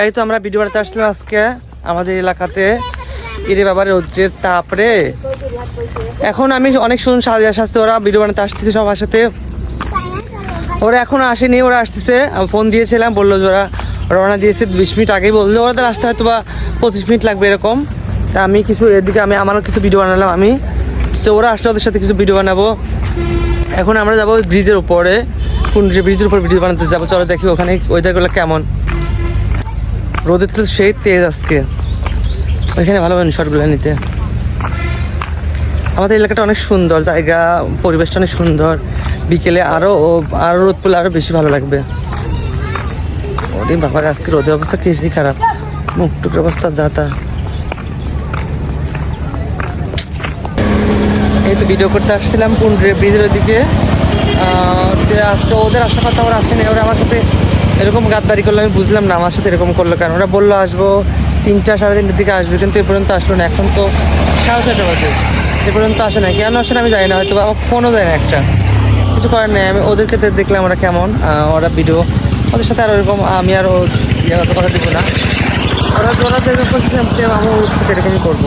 এই তো আমরা ভিডিও বানাতে আসলাম আজকে আমাদের এলাকাতে। ইরে বাবার রোদ্রের তাপরে এখন আমি অনেক শুন সাজে আসতে ওরা ভিডিও বানাতে আসতেছে সবার সাথে। ওরা এখনও আসেনি, ওরা আসতেছে। আমি ফোন দিয়েছিলাম, বলল যে ওরা রওনা দিয়েছে বিশ মিনিট আগেই। বলল ওদের আসতে হয়তো বা পঁচিশ মিনিট লাগবে এরকম। তা আমি কিছু এদিকে আমি আমারও কিছু ভিডিও বানালাম আমি। তো ওরা আসলে ওদের সাথে কিছু ভিডিও বানাবো। এখন আমরা যাব ব্রিজের উপরে কোন ব্রিজের উপর ভিডিও বানাতে যাব। চলো দেখি ওখানে ওয়েদারগুলো কেমন। রোদের তো সেই তেজ আজকে। ওইখানে ভালো হবে শর্টগুলো নিতে। আমাদের এলাকাটা অনেক সুন্দর, জায়গা, পরিবেশটা অনেক সুন্দর। বিকেলে আরও আরও রোদ পড়লে আরও বেশি ভালো লাগবে। ওরে বাবার আজকে রোদের অবস্থা কি খারাপ। মুখ টুকের অবস্থা যা তা। এই তো ভিডিও করতে আসছিলাম পুন্ড্রে ব্রিজের দিকে আজকে ওদের আসার কথা ওরা আসেনি। ওরা আমার সাথে এরকম গাদ্দারি করলে আমি বুঝলাম না, আমার সাথে এরকম করল কারণ ওরা বলল, আসব তিনটা সাড়ে তিনটার দিকে আসবে। কিন্তু এ পর্যন্ত আসলো না। এখন তো সাড়ে ছটা বাজে। এ পর্যন্ত আসে না কেন আসে না আমি জানি না, হয়তো আমার ফোনও দেয় না একটা। কিছু করার নেই। আমি ওদেরকে দেখলাম ওরা কেমন ওরা ভিডিও ওদের সাথে আর ওরকম আমি আর ইয়ে কথা দিব না। ওরা ওরা যেরকম করছে আমি সাথে এরকমই করব।